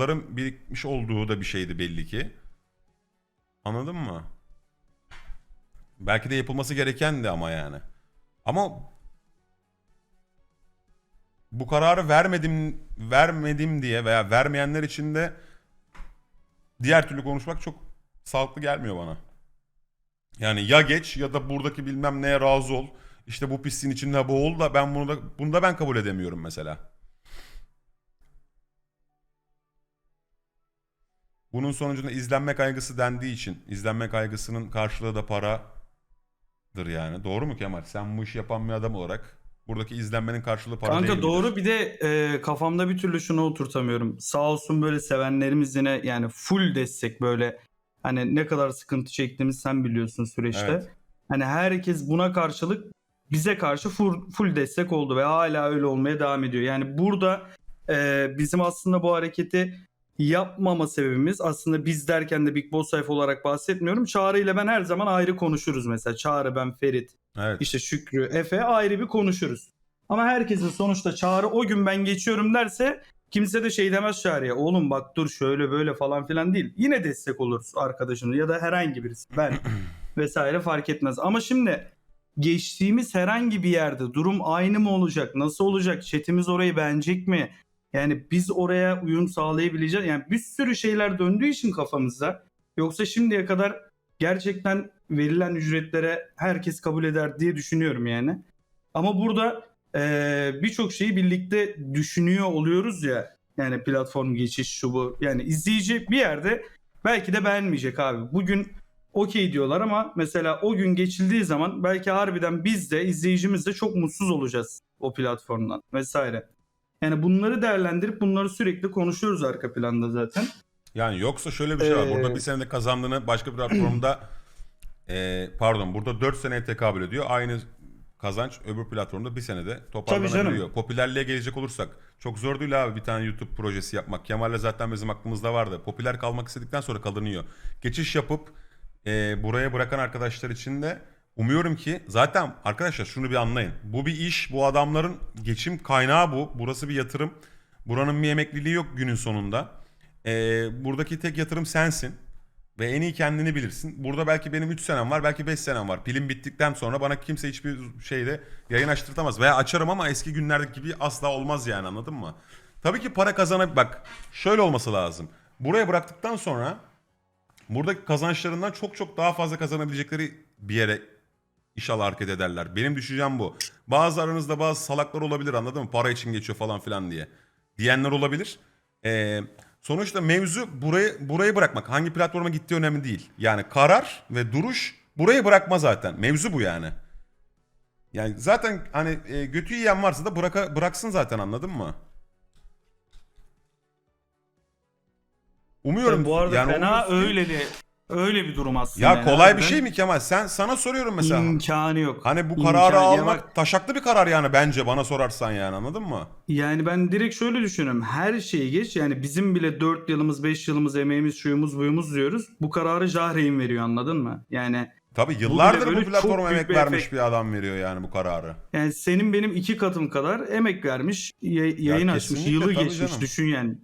Bunların birikmiş olduğu da bir şeydi belli ki. Anladın mı? Belki de yapılması gereken de ama yani. Ama bu kararı vermedim vermedim diye veya vermeyenler için de diğer türlü konuşmak çok sağlıklı gelmiyor bana. Yani ya geç ya da buradaki bilmem neye razı ol. İşte bu pisliğin içinde boğul da ben bunu da bunu da ben kabul edemiyorum mesela. Bunun sonucunda izlenme kaygısı dendiği için izlenme kaygısının karşılığı da paradır yani. Doğru mu Kemal? Sen bu işi yapan bir adam olarak buradaki izlenmenin karşılığı para değil Kanka midir? doğru bir de e, kafamda bir türlü şunu oturtamıyorum. Sağ olsun böyle sevenlerimiz yine yani full destek böyle hani ne kadar sıkıntı çektiğimizi sen biliyorsun süreçte. Evet. Hani herkes buna karşılık bize karşı full, full destek oldu ve hala öyle olmaya devam ediyor. Yani burada e, bizim aslında bu hareketi yapmama sebebimiz aslında biz derken de Big Boss sayfa olarak bahsetmiyorum. Çağrı ile ben her zaman ayrı konuşuruz mesela. Çağrı ben Ferit Evet. işte Şükrü, Efe ayrı bir konuşuruz. Ama herkesin sonuçta çağrı o gün ben geçiyorum derse kimse de şey demez çağrıya. Oğlum bak dur şöyle böyle falan filan değil. Yine destek oluruz arkadaşımız ya da herhangi birisi. Ben vesaire fark etmez. Ama şimdi geçtiğimiz herhangi bir yerde durum aynı mı olacak? Nasıl olacak? Chatimiz orayı beğenecek mi? Yani biz oraya uyum sağlayabileceğiz. Yani bir sürü şeyler döndüğü için kafamızda. Yoksa şimdiye kadar gerçekten verilen ücretlere herkes kabul eder diye düşünüyorum yani. Ama burada eee, birçok şeyi birlikte düşünüyor oluyoruz ya. Yani platform geçiş şu bu. Yani izleyici bir yerde belki de beğenmeyecek abi. Bugün okey diyorlar ama mesela o gün geçildiği zaman belki harbiden biz de izleyicimiz de çok mutsuz olacağız o platformdan vesaire. Yani bunları değerlendirip bunları sürekli konuşuyoruz arka planda zaten. Yani yoksa şöyle bir şey var. Burada Ee, bir senede kazandığını başka bir platformda e, pardon burada 4 seneye tekabül ediyor. Aynı kazanç öbür platformda bir senede toparlanabiliyor. Popülerliğe gelecek olursak çok zor değil abi bir tane YouTube projesi yapmak. Kemal'le zaten bizim aklımızda vardı. Popüler kalmak istedikten sonra kalınıyor. Geçiş yapıp e, buraya bırakan arkadaşlar için de umuyorum ki zaten arkadaşlar şunu bir anlayın. Bu bir iş, bu adamların geçim kaynağı bu. Burası bir yatırım. Buranın bir emekliliği yok günün sonunda. Ee, buradaki tek yatırım sensin. Ve en iyi kendini bilirsin. Burada belki benim 3 senem var, belki 5 senem var. Pilim bittikten sonra bana kimse hiçbir şeyde yayın açtırtamaz. Veya açarım ama eski günlerdeki gibi asla olmaz yani anladın mı? Tabii ki para kazanıp bak şöyle olması lazım. Buraya bıraktıktan sonra buradaki kazançlarından çok çok daha fazla kazanabilecekleri bir yere inşallah hareket ederler. Benim düşüncem bu. Bazı aranızda bazı salaklar olabilir anladın mı? Para için geçiyor falan filan diye. Diyenler olabilir. Ee, sonuçta mevzu burayı burayı bırakmak. Hangi platforma gittiği önemli değil. Yani karar ve duruş burayı bırakma zaten. Mevzu bu yani. Yani zaten hani e, götü yiyen varsa da bıraka, bıraksın zaten anladın mı? Umuyorum. bu arada yani fena umuyorsun ki- öyle bir durum aslında. Ya yani. kolay bir şey mi Kemal? Sen sana soruyorum mesela. İmkanı yok. Hani bu İmkanı- kararı Ya almak bak, taşaklı bir karar yani bence bana sorarsan yani anladın mı? yani ben direkt şöyle düşünüyorum. Her şeyi geç. Yani bizim bile 4 yılımız, 5 yılımız, emeğimiz, şuyumuz, buyumuz diyoruz. Bu kararı Jahreyn veriyor anladın mı? Yani bile yıllardır bu, böyle çok platforma büyük emek bir vermiş efekt. bir adam veriyor yani bu kararı. yani senin benim iki katım kadar emek vermiş, yay- yayın açmış, kesinlikle, yılı tabii geçmiş. canım. Düşün yani.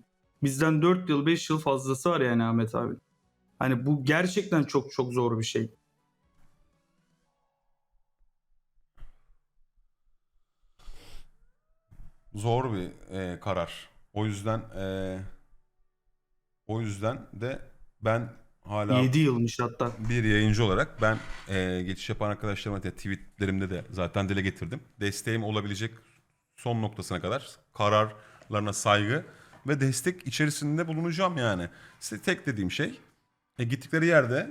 Bizden 4 yıl, 5 yıl fazlası var yani Ahmet abi. Hani bu gerçekten çok çok zor bir şey. Zor bir e, karar. O yüzden e, o yüzden de ben hala 7 yılmış hatta. bir yayıncı olarak ben e, geçiş yapan arkadaşlarıma da tweetlerimde de zaten dile getirdim. Desteğim olabilecek son noktasına kadar kararlarına saygı ve destek içerisinde bulunacağım yani. Size tek dediğim şey e, gittikleri yerde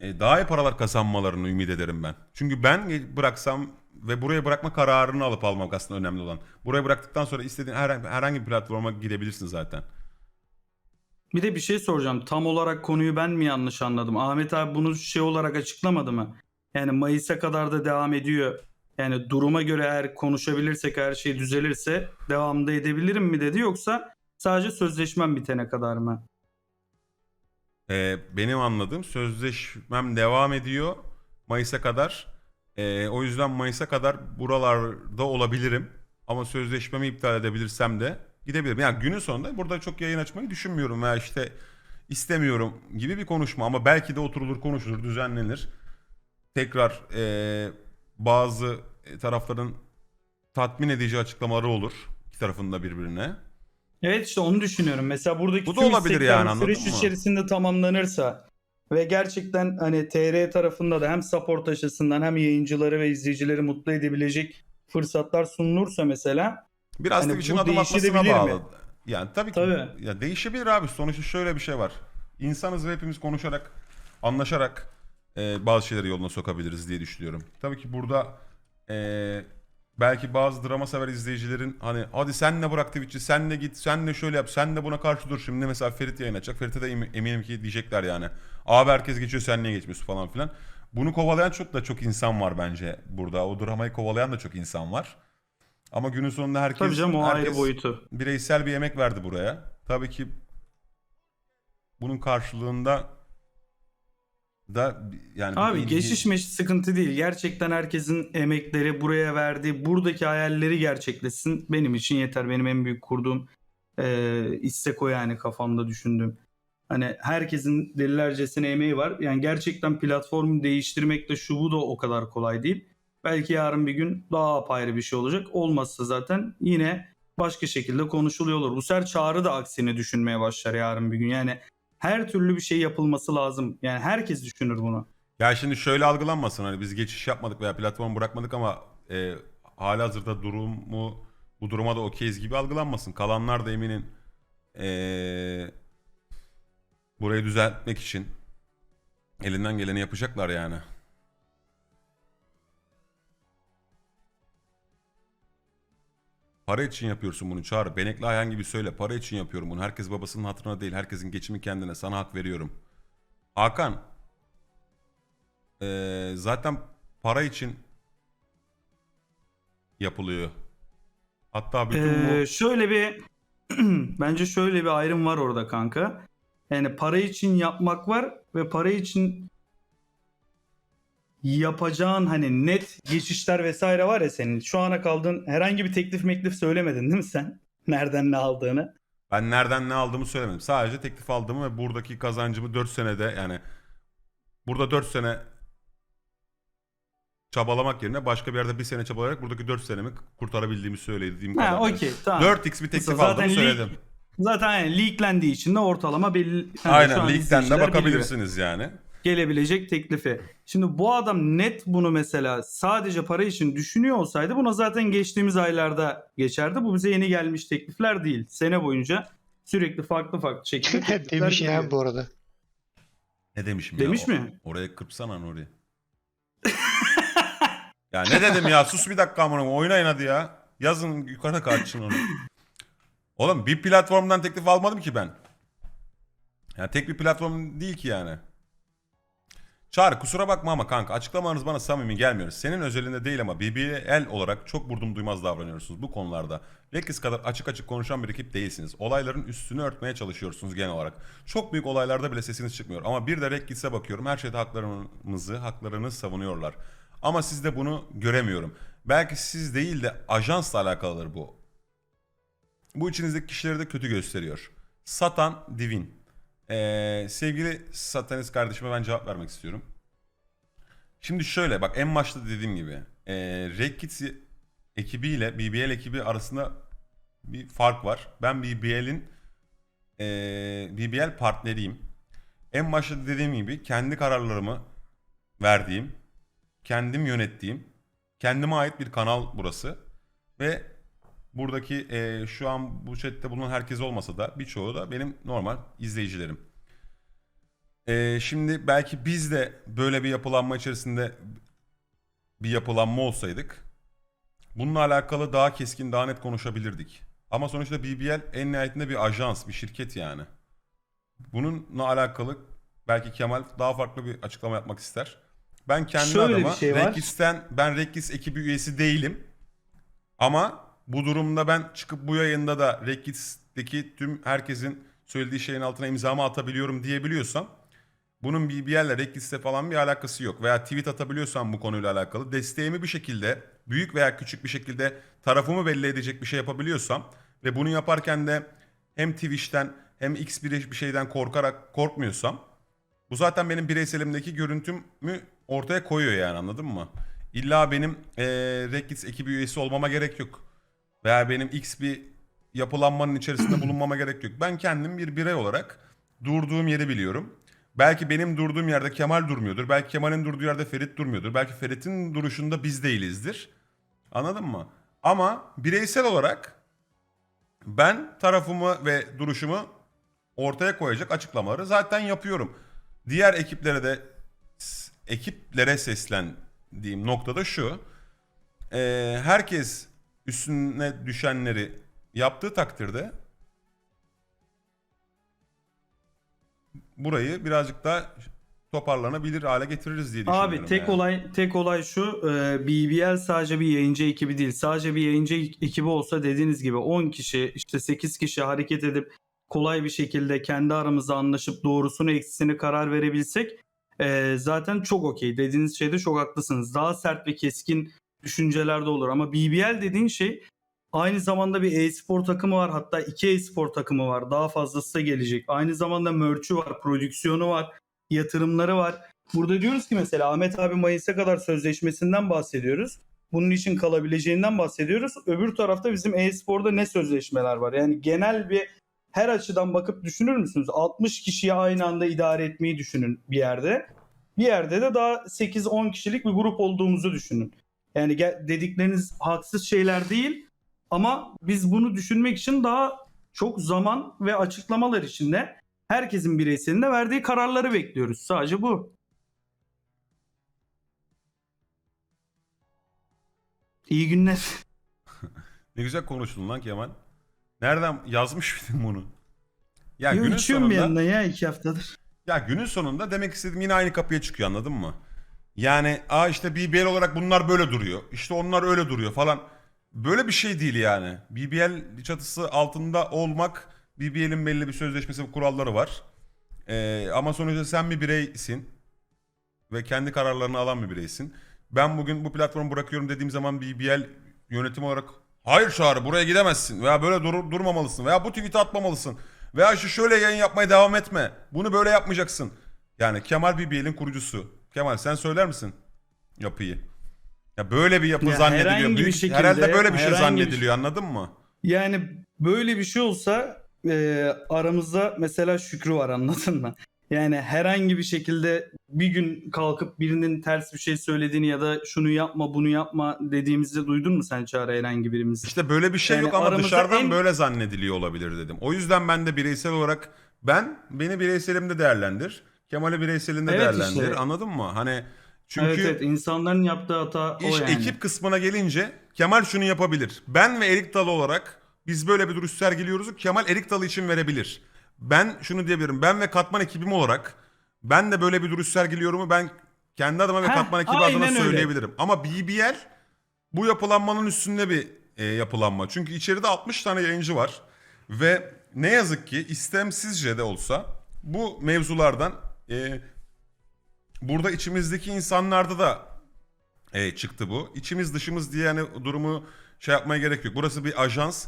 e, daha iyi paralar kazanmalarını ümit ederim ben. Çünkü ben bıraksam ve buraya bırakma kararını alıp almak aslında önemli olan. Buraya bıraktıktan sonra istediğin herhangi, herhangi bir platforma gidebilirsin zaten. Bir de bir şey soracağım. Tam olarak konuyu ben mi yanlış anladım? Ahmet abi bunu şey olarak açıklamadı mı? Yani Mayıs'a kadar da devam ediyor. Yani duruma göre eğer konuşabilirsek her şey düzelirse devamda edebilirim mi dedi yoksa sadece sözleşmem bitene kadar mı? Ee, benim anladığım sözleşmem devam ediyor Mayıs'a kadar. Ee, o yüzden Mayıs'a kadar buralarda olabilirim. Ama sözleşmemi iptal edebilirsem de gidebilirim. Yani günün sonunda burada çok yayın açmayı düşünmüyorum veya işte istemiyorum gibi bir konuşma ama belki de oturulur konuşulur düzenlenir. Tekrar eee, bazı tarafların tatmin edici açıklamaları olur iki tarafında birbirine. Evet işte onu düşünüyorum. Mesela buradaki Bu da tüm olabilir istekler yani, bu anladın süreç mı? içerisinde tamamlanırsa ve gerçekten hani TR tarafında da hem support açısından hem yayıncıları ve izleyicileri mutlu edebilecek fırsatlar sunulursa mesela Biraz Hani bu adım atmasına değişebilir mi? bağlı. Yani tabii ki Tabii. ya değişebilir abi. Sonuçta şöyle bir şey var. İnsanız ve hepimiz konuşarak, anlaşarak e, bazı şeyleri yoluna sokabiliriz diye düşünüyorum. Tabii ki burada e, belki bazı drama sever izleyicilerin hani hadi sen de bırak Twitch'i, sen de git, sen de şöyle yap, sen de buna karşı dur. Şimdi mesela Ferit yayın açacak. Ferit'e de em- eminim ki diyecekler yani. Abi herkes geçiyor sen niye geçmiyorsun falan filan. Bunu kovalayan çok da çok insan var bence burada. O dramayı kovalayan da çok insan var. Ama günün sonunda herkes tabii canım o ayrı herkes boyutu. bireysel bir emek verdi buraya. Tabii ki bunun karşılığında da yani Abi bir- geçiş meş sıkıntı değil. Gerçekten herkesin emekleri buraya verdiği, buradaki hayalleri gerçekleşsin. Benim için yeter. Benim en büyük kurduğum e, istek o yani kafamda düşündüğüm. Hani herkesin delilercesine emeği var. Yani gerçekten platformu değiştirmek de şu bu da o kadar kolay değil. Belki yarın bir gün daha apayrı bir şey olacak. Olmazsa zaten yine başka şekilde konuşuluyor olur. Bu sefer çağrı da aksini düşünmeye başlar yarın bir gün. Yani her türlü bir şey yapılması lazım. Yani herkes düşünür bunu. Ya şimdi şöyle algılanmasın hani biz geçiş yapmadık veya platformu bırakmadık ama e, hala hazırda durumu bu duruma da okeyiz gibi algılanmasın. Kalanlar da eminim e, burayı düzeltmek için elinden geleni yapacaklar yani. Para için yapıyorsun bunu Çağrı. Benekli Ayhan gibi söyle. Para için yapıyorum bunu. Herkes babasının hatırına değil. Herkesin geçimi kendine. Sana hak veriyorum. Hakan. Ee, zaten para için yapılıyor. Hatta bütün Ee, bu... şöyle bir bence şöyle bir ayrım var orada kanka. Yani para için yapmak var ve para için yapacağın hani net geçişler vesaire var ya senin. Şu ana kaldığın herhangi bir teklif meklif söylemedin değil mi sen? Nereden ne aldığını. Ben nereden ne aldığımı söylemedim. Sadece teklif aldığımı ve buradaki kazancımı 4 senede yani burada 4 sene çabalamak yerine başka bir yerde bir sene çabalayarak buradaki 4 senemi kurtarabildiğimi söylediğim Ha kadar. okey tamam. 4x bir teklif Zaten aldığımı söyledim. Zaten yani leaklendiği için de ortalama belli. hani şu Aynen de izleyiciler biliyor. bakabilirsiniz yani. Gelebilecek teklifi. Şimdi bu adam net bunu mesela sadece para için düşünüyor olsaydı buna zaten geçtiğimiz aylarda geçerdi. Bu bize yeni gelmiş teklifler değil. Sene boyunca sürekli farklı farklı şekilde teklifler Demiş ya geliyor. bu arada. Ne demişim Demiş ya? O- mi? Oraya kırpsana Nuri. ya ne dedim ya? Sus bir dakika amına koyayım. Oynayın hadi ya. Yazın yukarı kaçın onu. Oğlum bir platformdan teklif almadım ki ben. Ya tek bir platform değil ki yani. Çağrı kusura bakma ama kanka açıklamalarınız bana samimi gelmiyor. Senin özelinde değil ama BBL olarak çok vurdum duymaz davranıyorsunuz bu konularda. Rekis kadar açık açık konuşan bir ekip değilsiniz. Olayların üstünü örtmeye çalışıyorsunuz genel olarak. Çok büyük olaylarda bile sesiniz çıkmıyor. Ama bir de Rekis'e bakıyorum her şeyde haklarımızı, haklarını savunuyorlar. Ama sizde bunu göremiyorum. Belki siz değil de ajansla alakalıdır bu. Bu içinizdeki kişileri de kötü gösteriyor. Satan Divin. Ee, sevgili satanist kardeşime ben cevap vermek istiyorum. Şimdi şöyle bak en başta dediğim gibi. E, Red Kids ekibiyle BBL ekibi arasında bir fark var. Ben BBL'in e, BBL partneriyim. En başta dediğim gibi kendi kararlarımı verdiğim, kendim yönettiğim, kendime ait bir kanal burası. Ve buradaki e, şu an bu chatte bulunan herkes olmasa da birçoğu da benim normal izleyicilerim. E, şimdi belki biz de böyle bir yapılanma içerisinde bir yapılanma olsaydık bununla alakalı daha keskin daha net konuşabilirdik. Ama sonuçta BBL en nihayetinde bir ajans, bir şirket yani. Bununla alakalı belki Kemal daha farklı bir açıklama yapmak ister. Ben kendi Şöyle bir adıma şey var. Rekis'ten ben Rekis ekibi üyesi değilim. Ama bu durumda ben çıkıp bu yayında da Rekis'teki tüm herkesin söylediği şeyin altına imzamı atabiliyorum diyebiliyorsam bunun BBL'le Rekis'te falan bir alakası yok. Veya tweet atabiliyorsam bu konuyla alakalı desteğimi bir şekilde büyük veya küçük bir şekilde tarafımı belli edecek bir şey yapabiliyorsam ve bunu yaparken de hem Twitch'ten hem X bir bir şeyden korkarak korkmuyorsam bu zaten benim bireyselimdeki görüntümü ortaya koyuyor yani anladın mı? İlla benim eee Reddit ekibi üyesi olmama gerek yok. Veya benim X bir yapılanmanın içerisinde bulunmama gerek yok. Ben kendim bir birey olarak durduğum yeri biliyorum. Belki benim durduğum yerde Kemal durmuyordur. Belki Kemal'in durduğu yerde Ferit durmuyordur. Belki Ferit'in duruşunda biz değilizdir. Anladın mı? Ama bireysel olarak ben tarafımı ve duruşumu ortaya koyacak açıklamaları zaten yapıyorum. Diğer ekiplere de ekiplere seslendiğim noktada şu. Ee, herkes üstüne düşenleri yaptığı takdirde burayı birazcık daha toparlanabilir hale getiririz diye düşünüyorum. Abi tek yani. olay tek olay şu e, BBL sadece bir yayıncı ekibi değil. Sadece bir yayıncı ekibi olsa dediğiniz gibi 10 kişi işte 8 kişi hareket edip kolay bir şekilde kendi aramızda anlaşıp doğrusunu eksisini karar verebilsek e, zaten çok okey. Dediğiniz şeyde çok haklısınız. Daha sert ve keskin düşünceler de olur ama BBL dediğin şey aynı zamanda bir e-spor takımı var. Hatta iki e-spor takımı var. Daha fazlası da gelecek. Aynı zamanda merch'ü var, prodüksiyonu var, yatırımları var. Burada diyoruz ki mesela Ahmet abi Mayıs'a kadar sözleşmesinden bahsediyoruz. Bunun için kalabileceğinden bahsediyoruz. Öbür tarafta bizim e-sporda ne sözleşmeler var? Yani genel bir her açıdan bakıp düşünür müsünüz? 60 kişiyi aynı anda idare etmeyi düşünün bir yerde. Bir yerde de daha 8-10 kişilik bir grup olduğumuzu düşünün. Yani dedikleriniz haksız şeyler değil ama biz bunu düşünmek için daha çok zaman ve açıklamalar içinde herkesin bireyselinde verdiği kararları bekliyoruz. Sadece bu. İyi günler. Ne güzel konuştun lan Kemal. Nereden yazmış mıydın bunu? Ya Yo, günün içiyorum bir sonunda yandan ya iki haftadır. ya günün sonunda demek istediğim yine aynı kapıya çıkıyor anladın mı? Yani aa işte BBL olarak bunlar böyle duruyor. İşte onlar öyle duruyor falan. Böyle bir şey değil yani. BBL çatısı altında olmak BBL'in belli bir sözleşmesi ve kuralları var. Ee, ama sonuçta sen bir bireysin. Ve kendi kararlarını alan bir bireysin. Ben bugün bu platformu bırakıyorum dediğim zaman BBL yönetim olarak hayır Çağrı buraya gidemezsin veya böyle dur- durmamalısın veya bu tweet'i atmamalısın veya şu şöyle yayın yapmaya devam etme. Bunu böyle yapmayacaksın. Yani Kemal BBL'in kurucusu. Kemal sen söyler misin yapıyı? Ya böyle bir yapı Ya zannediliyor. Büyük- şekilde- herhalde böyle bir şey herhangi bir- zannediliyor anladın mı? Yani böyle bir şey olsa e, aramızda mesela Şükrü var anladın mı? Yani herhangi bir şekilde bir gün kalkıp birinin ters bir şey söylediğini ya da şunu yapma bunu yapma dediğimizde duydun mu sen Çağrı herhangi birimizi? İşte böyle bir şey Yani yok ama dışarıdan en- böyle zannediliyor olabilir dedim. O yüzden ben de bireysel olarak ben beni bireyselimde değerlendir. Kemal'i bireyselinde Evet değerlendir. işte. Anladın mı? Hani çünkü evet evet insanların yaptığı hata o iş yani. ekip kısmına gelince Kemal şunu yapabilir. Ben ve Erik Dalı olarak biz böyle bir duruş sergiliyoruz. Kemal Erik Dalı için verebilir. Ben şunu diyebilirim. Ben ve Katman ekibim olarak ben de böyle bir duruş sergiliyorumu ben kendi adıma ve Heh, Katman ekibi adına öyle. söyleyebilirim. Ama BBL bu yapılanmanın üstünde bir e, yapılanma. Çünkü içeride 60 tane yayıncı var. Ve ne yazık ki istemsizce de olsa bu mevzulardan e, burada içimizdeki insanlarda da e, çıktı bu. İçimiz dışımız diye yani durumu şey yapmaya gerek yok. Burası bir ajans.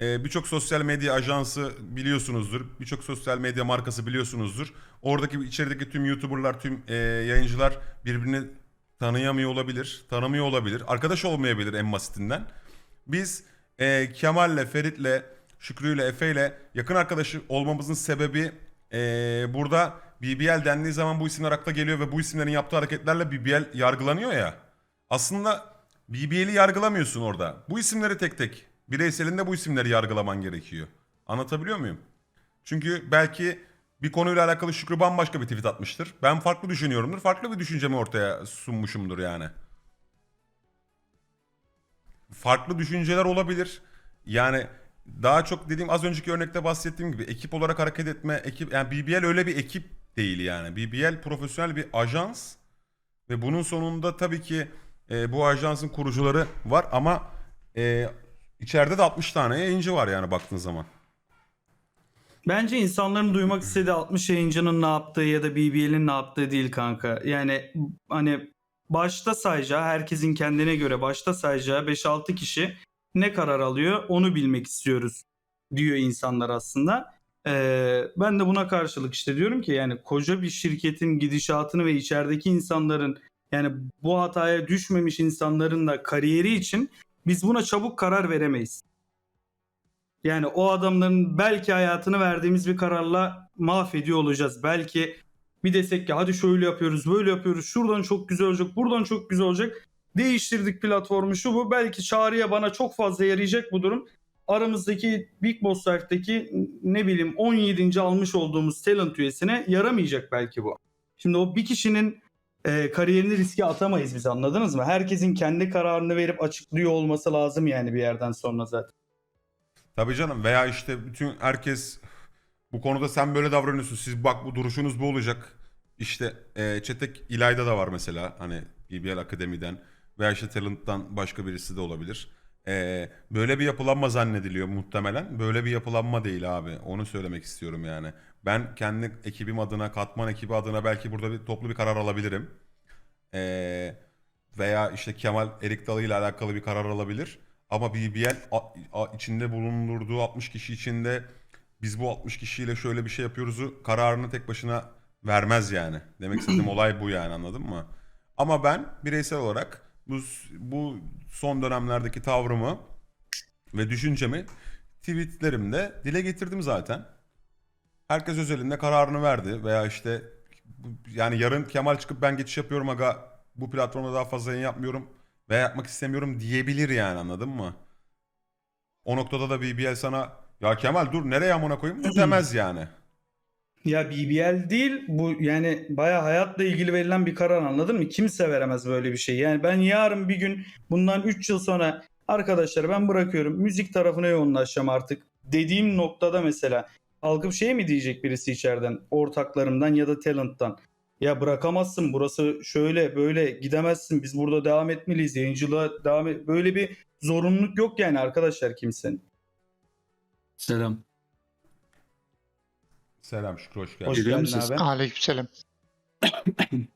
E, Birçok sosyal medya ajansı biliyorsunuzdur. Birçok sosyal medya markası biliyorsunuzdur. Oradaki içerideki tüm YouTuber'lar, tüm e, yayıncılar birbirini tanıyamıyor olabilir, tanımıyor olabilir, arkadaş olmayabilir en basitinden. Biz e, Kemal'le, Ferit'le, Şükrü'yle, Efe'yle yakın arkadaşı olmamızın sebebi e, burada BBL dendiği zaman bu isimler akla geliyor ve bu isimlerin yaptığı hareketlerle BBL yargılanıyor ya. Aslında BBL'i yargılamıyorsun orada. Bu isimleri tek tek bireyselinde bu isimleri yargılaman gerekiyor. Anlatabiliyor muyum? Çünkü belki bir konuyla alakalı Şükrü bambaşka bir tweet atmıştır. Ben farklı düşünüyorumdur. Farklı bir düşüncemi ortaya sunmuşumdur yani. Farklı düşünceler olabilir. Yani daha çok dediğim az önceki örnekte bahsettiğim gibi ekip olarak hareket etme, ekip yani BBL öyle bir ekip değil yani. BBL profesyonel bir ajans ve bunun sonunda tabii ki e, bu ajansın kurucuları var ama e, içeride de 60 tane yayıncı var yani baktığın zaman. Bence insanların duymak istediği 60 yayıncının ne yaptığı ya da BBL'in ne yaptığı değil kanka. Yani hani başta sayacağı herkesin kendine göre başta sayacağı 5-6 kişi ne karar alıyor onu bilmek istiyoruz. diyor insanlar aslında. Ee, ben de buna karşılık işte diyorum ki yani koca bir şirketin gidişatını ve içerideki insanların yani bu hataya düşmemiş insanların da kariyeri için biz buna çabuk karar veremeyiz. Yani o adamların belki hayatını verdiğimiz bir kararla mahvediyor olacağız. Belki bir desek ki hadi şöyle yapıyoruz, böyle yapıyoruz. Şuradan çok güzel olacak, buradan çok güzel olacak. Değiştirdik platformu şu bu. Belki çağrıya bana çok fazla yarayacak bu durum. Aramızdaki Big Boss Life'daki ne bileyim 17. almış olduğumuz talent üyesine yaramayacak belki bu. Şimdi o bir kişinin e, kariyerini riske atamayız biz anladınız mı? Herkesin kendi kararını verip açıklıyor olması lazım yani bir yerden sonra zaten. Tabii canım veya işte bütün herkes bu konuda sen böyle davranıyorsun. Siz bak bu duruşunuz bu olacak. İşte e, Çetek İlayda da var mesela hani BBL Akademi'den veya işte Talent'tan başka birisi de olabilir. E, böyle bir yapılanma zannediliyor muhtemelen. Böyle bir yapılanma değil abi. Onu söylemek istiyorum yani. Ben kendi ekibim adına, katman ekibi adına belki burada bir toplu bir karar alabilirim. E, veya işte Kemal Erik Dalı ile alakalı bir karar alabilir. Ama BBL a- a- içinde bulundurduğu 60 kişi içinde biz bu 60 kişiyle şöyle bir şey yapıyoruzu kararını tek başına vermez yani. Demek istediğim olay bu yani anladın mı? Ama ben bireysel olarak bu bu son dönemlerdeki tavrımı ve düşüncemi tweetlerimde dile getirdim zaten. Herkes özelinde kararını verdi veya işte yani yarın Kemal çıkıp ben geçiş yapıyorum aga bu platformda daha fazla yayın yapmıyorum veya yapmak istemiyorum diyebilir yani anladın mı? O noktada da BBL sana ya Kemal dur nereye amına koyayım demez yani. Ya BBL değil bu yani baya hayatla ilgili verilen bir karar anladın mı? Kimse veremez böyle bir şey. Yani ben yarın bir gün bundan 3 yıl sonra arkadaşlar ben bırakıyorum müzik tarafına yoğunlaşacağım artık dediğim noktada mesela kalkıp şey mi diyecek birisi içeriden ortaklarımdan ya da talent'tan ya bırakamazsın burası şöyle böyle gidemezsin biz burada devam etmeliyiz yayıncılığa devam et böyle bir zorunluluk yok yani arkadaşlar kimsenin. Selam. Selam Şükrü hoş geldin. Hoş geldin abi. Aleykümselam.